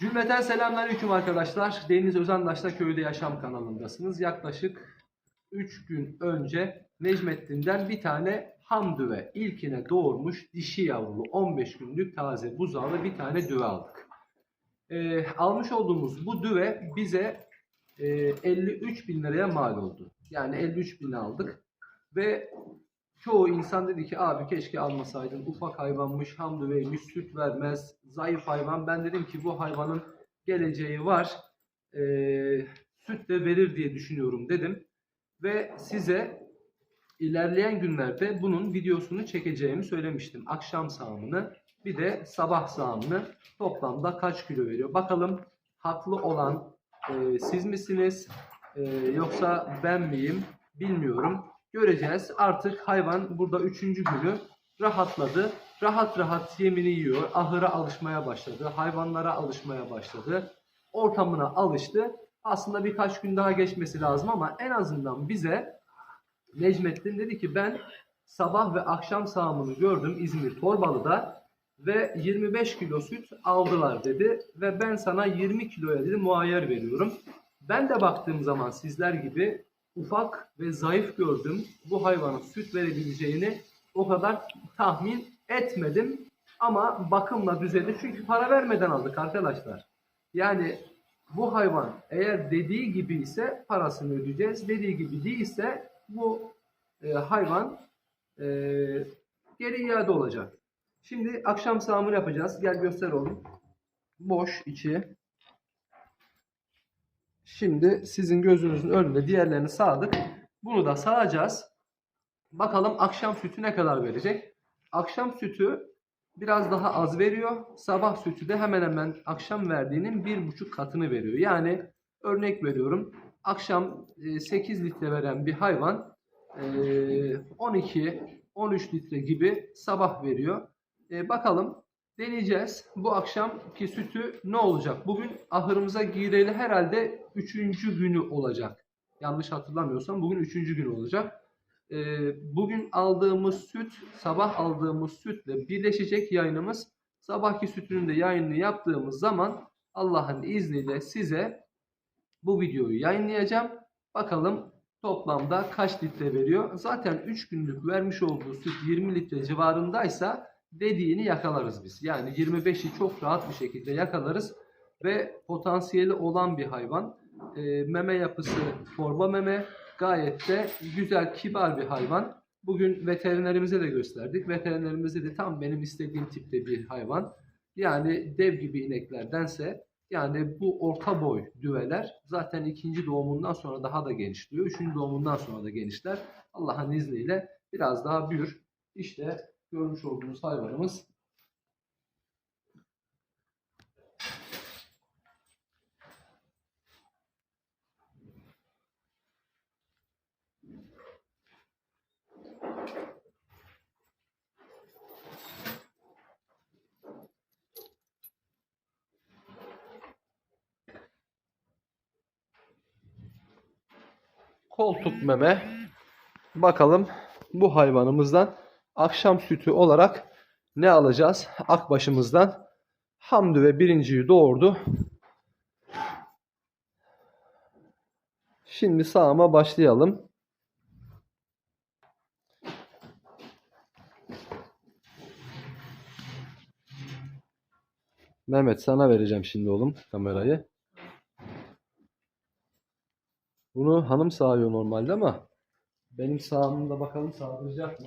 Cümleten selamünaleyküm arkadaşlar. Deniz Özandaş'ta Köyde Yaşam kanalındasınız. Yaklaşık 3 gün önce Necmettin'den bir tane hamdüve ilkine doğurmuş dişi yavrulu 15 günlük taze buzağlı bir tane düve aldık. Ee, almış olduğumuz bu düve bize e, 53 bin liraya mal oldu. Yani 53 bin aldık ve çoğu insan dedi ki abi keşke almasaydın ufak hayvanmış hamdüveymiş süt vermez zayıf hayvan. Ben dedim ki bu hayvanın geleceği var Ee, süt de verir diye düşünüyorum dedim ve size ilerleyen günlerde bunun videosunu çekeceğimi söylemiştim. Akşam sağımını bir de sabah sağımını toplamda kaç kilo veriyor? Bakalım haklı olan e, siz misiniz e, yoksa ben miyim bilmiyorum. Göreceğiz. Artık hayvan burada üçüncü günü rahatladı. Rahat rahat yemini yiyor. Ahıra alışmaya başladı. Hayvanlara alışmaya başladı. Ortamına alıştı. Aslında birkaç gün daha geçmesi lazım ama en azından bize Necmettin dedi ki ben sabah ve akşam sağımını gördüm İzmir Torbalı'da ve 25 kilo süt aldılar dedi ve ben sana 20 kiloya dedi muayyer veriyorum. Ben de baktığım zaman sizler gibi ufak ve zayıf gördüm. Bu hayvanın süt verebileceğini o kadar tahmin etmedim. Ama bakımla düzeldi. Çünkü para vermeden aldık arkadaşlar. Yani bu hayvan eğer dediği gibi ise parasını ödeyeceğiz. Dediği gibi değilse bu e, hayvan e, geri iade olacak. Şimdi akşam sağımını yapacağız. Gel göster oğlum. Boş içi. Şimdi sizin gözünüzün önünde diğerlerini sağdık. Bunu da sağacağız. Bakalım akşam sütü ne kadar verecek? Akşam sütü biraz daha az veriyor. Sabah sütü de hemen hemen akşam verdiğinin bir buçuk katını veriyor. Yani örnek veriyorum. Akşam e, 8 litre veren bir hayvan e, 12-13 litre gibi sabah veriyor. E, bakalım deneyeceğiz. Bu akşamki sütü ne olacak? Bugün ahırımıza gireli herhalde 3. günü olacak. Yanlış hatırlamıyorsam bugün 3. günü olacak. E, bugün aldığımız süt, sabah aldığımız sütle birleşecek yayınımız. Sabahki sütünün de yayınını yaptığımız zaman Allah'ın izniyle size bu videoyu yayınlayacağım. Bakalım toplamda kaç litre veriyor. Zaten 3 günlük vermiş olduğu süt 20 litre civarındaysa dediğini yakalarız biz. Yani 25'i çok rahat bir şekilde yakalarız ve potansiyeli olan bir hayvan. E, meme yapısı torba meme gayet de güzel kibar bir hayvan. Bugün veterinerimize de gösterdik. Veterinerimize de tam benim istediğim tipte bir hayvan. Yani dev gibi ineklerdense yani bu orta boy düveler zaten ikinci doğumundan sonra daha da genişliyor. Üçüncü doğumundan sonra da genişler. Allah'ın izniyle biraz daha büyür. İşte görmüş olduğunuz hayvanımız koltuk meme. Bakalım bu hayvanımızdan akşam sütü olarak ne alacağız? Akbaşımızdan Hamdi ve birinciyi doğurdu. Şimdi sağıma başlayalım. Mehmet sana vereceğim şimdi oğlum kamerayı. Bunu hanım sağıyor normalde ama benim sağımda bakalım sağdıracak mı?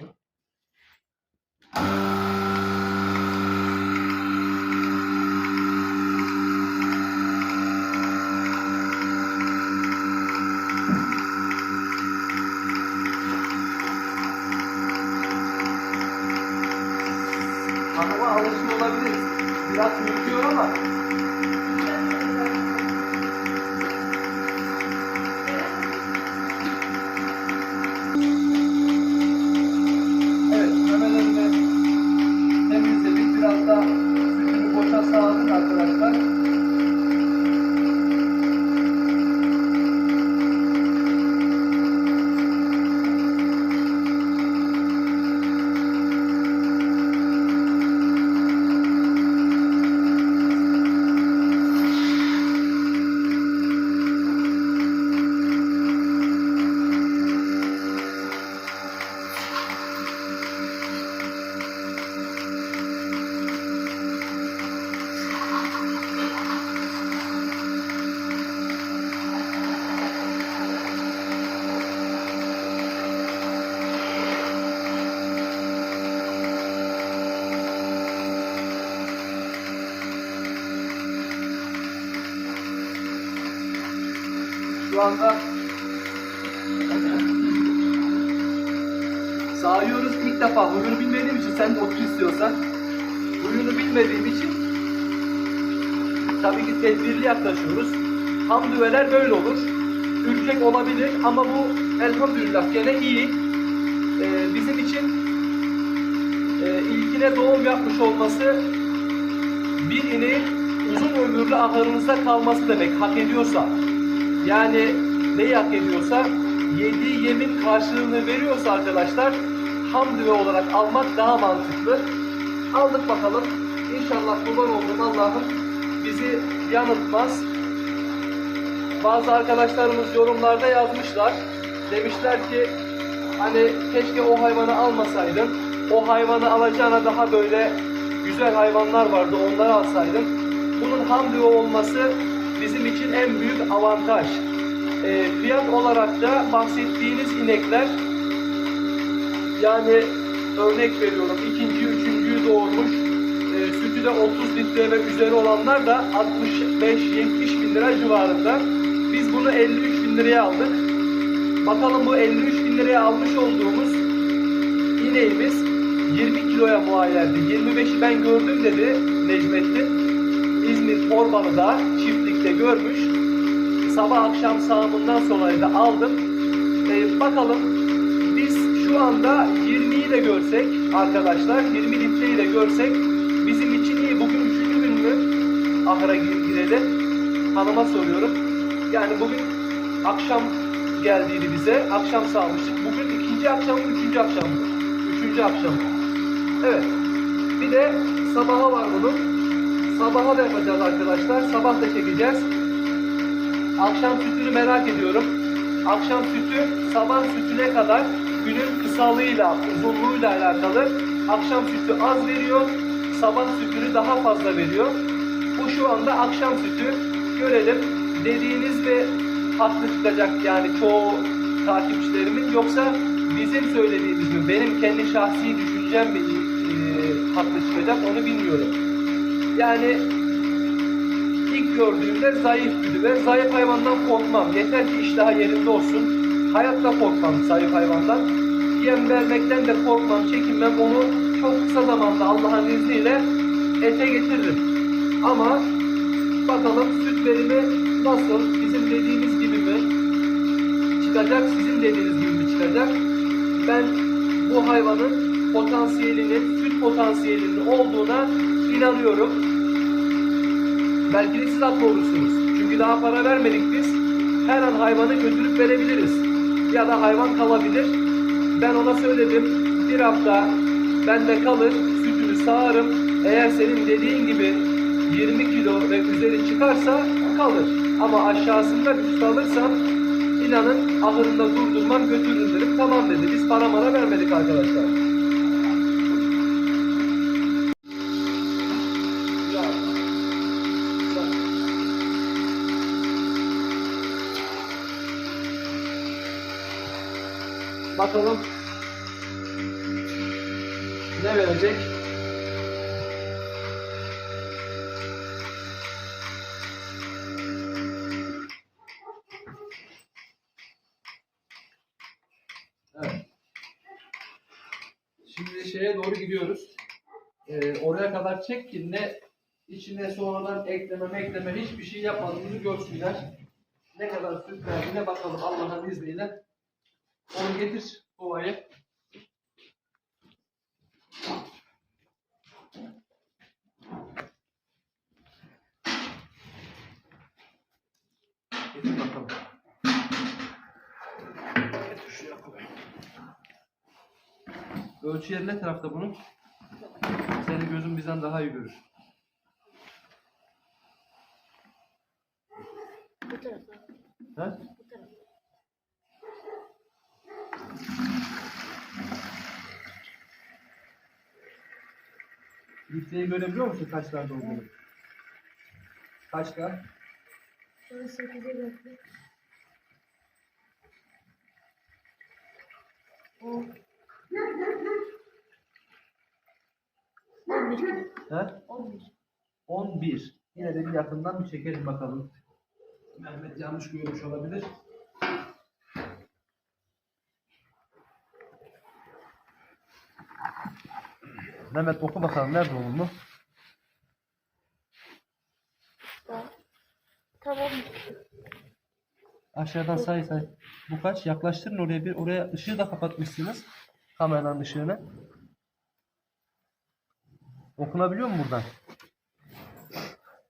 Hanıma alışıyor olabilir. Biraz রাস্তা Şu anda sağıyoruz ilk defa. Huyunu bilmediğim için sen otur istiyorsan. Huyunu bilmediğim için tabii ki tedbirli yaklaşıyoruz. Hamdüveler böyle olur. Ürkek olabilir ama bu elhamdülillah gene iyi. Ee, bizim için e, ilkine doğum yapmış olması bir ineğin uzun ömürlü ahırınızda kalması demek hak ediyorsa yani neyi hak ediyorsa yediği yemin karşılığını veriyorsa arkadaşlar hamdüve olarak almak daha mantıklı. Aldık bakalım. İnşallah kurban olduğum Allah'ım bizi yanıltmaz. Bazı arkadaşlarımız yorumlarda yazmışlar. Demişler ki hani keşke o hayvanı almasaydın. O hayvanı alacağına daha böyle güzel hayvanlar vardı onları alsaydın. Bunun hamdüve olması bizim için en büyük avantaj. Ee, fiyat olarak da bahsettiğiniz inekler yani örnek veriyorum ikinci, üçüncüyü doğurmuş e, sütü de 30 litre ve üzeri olanlar da 65-70 bin lira civarında. Biz bunu 53 bin liraya aldık. Bakalım bu 53 bin liraya almış olduğumuz ineğimiz 20 kiloya muayyendi. 25'i ben gördüm dedi Necmettin. İzmir Torbalı'da çiftlikte görmüş. Sabah akşam sağımından sonra da aldım. Ee, bakalım biz şu anda 20'yi de görsek arkadaşlar 20 litreyi de görsek bizim için iyi. Bugün üçüncü gün mü ahıra gir- gireli? Hanıma soruyorum. Yani bugün akşam geldiydi bize. Akşam sağmıştık. Bugün ikinci akşam mı, üçüncü akşam mı? Üçüncü akşam. Evet. Bir de sabaha var bunun. Sabaha da yapacağız arkadaşlar. Sabah da çekeceğiz. Akşam sütünü merak ediyorum. Akşam sütü sabah sütüne kadar günün kısalığıyla, uzunluğuyla alakalı. Akşam sütü az veriyor, sabah sütünü daha fazla veriyor. Bu şu anda akşam sütü. Görelim. Dediğiniz ve haklı çıkacak yani çoğu takipçilerimin yoksa bizim söylediğimiz mi, benim kendi şahsi düşüncem mi e, haklı çıkacak onu bilmiyorum. Yani ilk gördüğümde zayıf gibi ve zayıf hayvandan korkmam. Yeter ki iştahı yerinde olsun. Hayatta korkmam zayıf hayvandan. Yem vermekten de korkmam, çekinmem. Onu çok kısa zamanda Allah'ın izniyle ete getiririm. Ama bakalım süt verimi nasıl? Bizim dediğimiz gibi mi çıkacak? Sizin dediğiniz gibi mi çıkacak? Ben bu hayvanın potansiyelinin, süt potansiyelinin olduğuna inanıyorum. Belki de siz haklı olursunuz. Çünkü daha para vermedik biz. Her an hayvanı götürüp verebiliriz. Ya da hayvan kalabilir. Ben ona söyledim. Bir hafta bende kalır. Sütünü sağarım. Eğer senin dediğin gibi 20 kilo ve üzeri çıkarsa kalır. Ama aşağısında süt alırsam inanın ahırında durdurmam götürürüm dedim. Tamam dedi. Biz para mara vermedik arkadaşlar. Bakalım ne verecek? Şimdi şeye doğru gidiyoruz. Ee, oraya kadar çek ki ne içine sonradan ekleme ekleme hiçbir şey yapmadığımızı görsünler. Ne kadar süt verdiğine bakalım Allah'ın izniyle. Onu getir ovayı. Getir bakalım. Getir şuraya koy. Ölçü yeri ne tarafta bunun? Senin gözün bizden daha iyi görür. Bu tarafa. He? Litreyi görebiliyor musun kaçlarda olduğunu? Kaçta? Sonra 8'e götür. O. 11 kilo. He? 11. 11. Yine de bir yakından bir çekelim bakalım. Mehmet yanlış görmüş olabilir. Mehmet oku bakalım nerede? Tamam. Tamam. Aşağıdan say say. Bu kaç? Yaklaştırın oraya bir. Oraya ışığı da kapatmışsınız. Kameranın ışığını. Okunabiliyor mu buradan?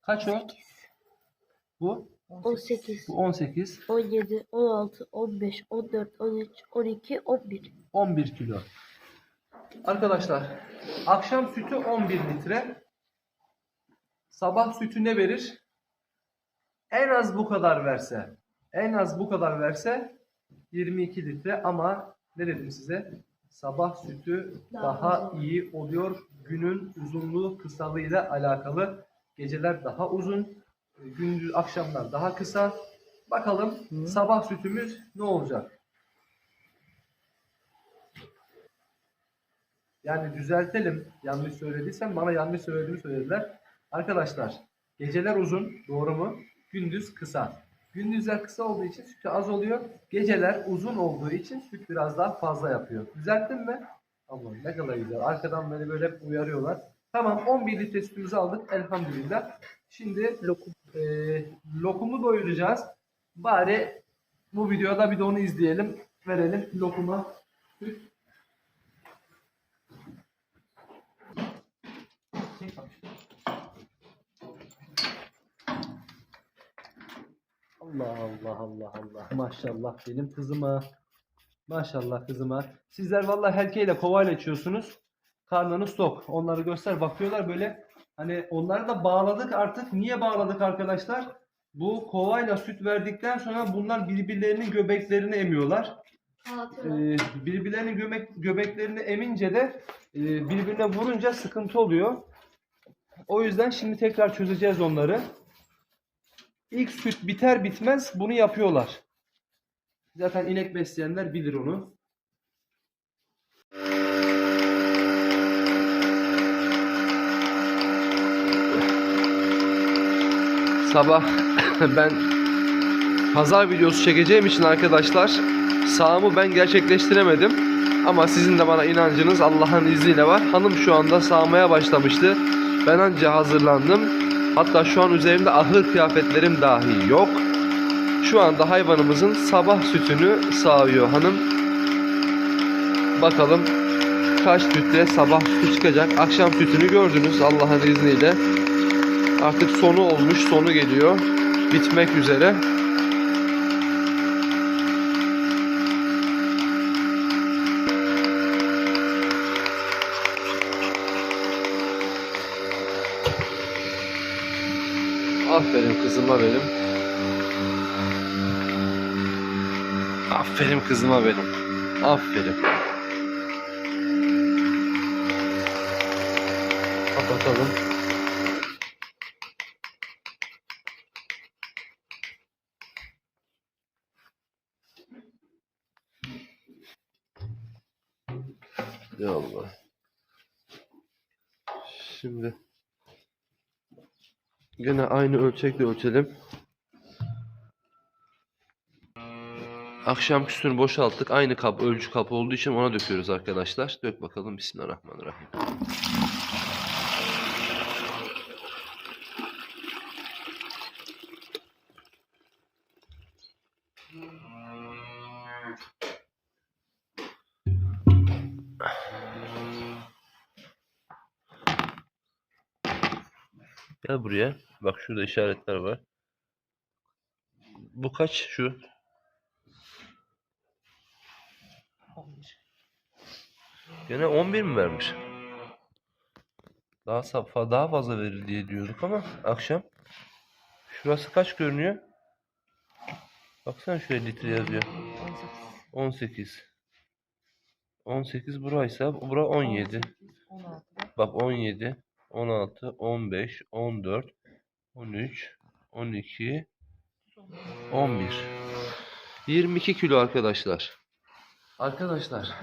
Kaç o? Bu? 18, Bu 18. 17, 16, 15, 14, 13, 12, 11. 11 kilo. Arkadaşlar akşam sütü 11 litre. Sabah sütü ne verir? En az bu kadar verse. En az bu kadar verse 22 litre ama ne dedim size? Sabah sütü Daha iyi oluyor. Günün uzunluğu kısalığıyla alakalı. Geceler daha uzun, gündüz akşamlar daha kısa. Bakalım sabah sütümüz ne olacak? Yani düzeltelim. Yanlış söylediysem bana yanlış söylediğimi söylediler. Arkadaşlar geceler uzun doğru mu? Gündüz kısa. Gündüzler kısa olduğu için sütü az oluyor. Geceler uzun olduğu için süt biraz daha fazla yapıyor. Düzelttin mi? Allah'ım ne kadar güzel. Arkadan beni böyle hep uyarıyorlar. Tamam 11 litre sütümüzü aldık elhamdülillah. Şimdi lokum. lokumu doyuracağız. Bari bu videoda bir de onu izleyelim. Verelim lokuma süt. Allah Allah Allah Allah. Maşallah benim kızıma. Maşallah kızıma. Sizler vallahi helkeyle kovayla içiyorsunuz. Karnınız tok. Onları göster bakıyorlar böyle. Hani onları da bağladık artık. Niye bağladık arkadaşlar? Bu kovayla süt verdikten sonra bunlar birbirlerinin göbeklerini emiyorlar. Ee, birbirlerinin göbek, göbeklerini emince de e, birbirine vurunca sıkıntı oluyor. O yüzden şimdi tekrar çözeceğiz onları. İlk süt biter bitmez bunu yapıyorlar. Zaten inek besleyenler bilir onu. Sabah ben pazar videosu çekeceğim için arkadaşlar sağımı ben gerçekleştiremedim. Ama sizin de bana inancınız Allah'ın izniyle var. Hanım şu anda sağmaya başlamıştı. Ben anca hazırlandım. Hatta şu an üzerimde ahır kıyafetlerim dahi yok. Şu anda hayvanımızın sabah sütünü sağıyor hanım. Bakalım kaç sütle sabah sütü çıkacak. Akşam sütünü gördünüz Allah'ın izniyle. Artık sonu olmuş, sonu geliyor. Bitmek üzere. Aferin kızıma benim. Aferin kızıma benim. Aferin. Kapatalım. Ya Allah. Şimdi Gene aynı ölçekle ölçelim. Akşam üstünü boşalttık. Aynı kap, ölçü kapı olduğu için ona döküyoruz arkadaşlar. Dök bakalım. Bismillahirrahmanirrahim. Gel buraya. Bak şurada işaretler var. Bu kaç şu? Gene 11 mi vermiş? Daha sa- daha fazla verir diye diyorduk ama akşam. Şurası kaç görünüyor? Baksana şuraya litre yazıyor. 18. 18 buraysa bura 17. Bak 17, 16, 15, 14, 13, 12, 11. 22 kilo arkadaşlar. Arkadaşlar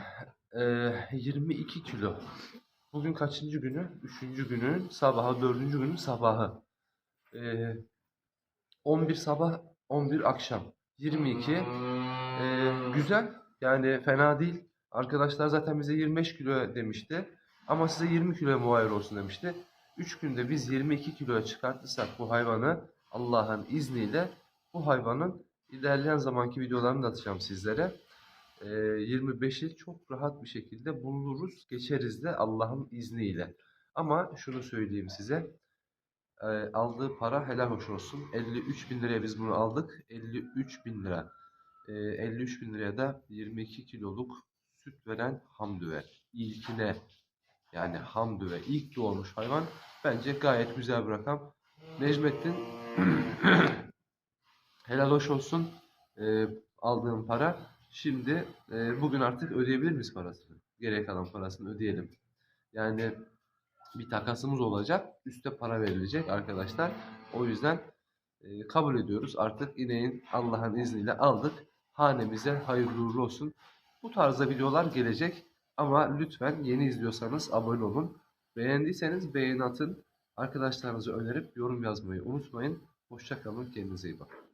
eee, 22 kilo. Bugün kaçıncı günü? Üçüncü günün sabahı, dördüncü günün sabahı. Eee, 11 sabah, 11 akşam. 22. Eee, güzel. Yani fena değil. Arkadaşlar zaten bize 25 kilo demişti. Ama size 20 kilo muayyer olsun demişti. 3 günde biz 22 kiloya çıkartırsak bu hayvanı Allah'ın izniyle bu hayvanın ilerleyen zamanki videolarını da atacağım sizlere. Ee, 25'i çok rahat bir şekilde buluruz, geçeriz de Allah'ın izniyle. Ama şunu söyleyeyim size. Ee, aldığı para helal hoş olsun. 53 bin liraya biz bunu aldık. 53 bin lira. Ee, 53 bin liraya da 22 kiloluk süt veren hamdüve. İlkine yani hamdüve ilk doğmuş hayvan. Bence gayet güzel bir rakam. Necmettin helal hoş olsun. Ee, aldığım para. Şimdi e, bugün artık ödeyebilir miyiz parasını? Gerek kalan parasını ödeyelim. Yani bir takasımız olacak. Üste para verilecek arkadaşlar. O yüzden e, kabul ediyoruz. Artık ineğin Allah'ın izniyle aldık. Hanemize hayırlı uğurlu olsun. Bu tarzda videolar gelecek. Ama lütfen yeni izliyorsanız abone olun. Beğendiyseniz beğeni atın. Arkadaşlarınızı önerip yorum yazmayı unutmayın. Hoşçakalın. Kendinize iyi bakın.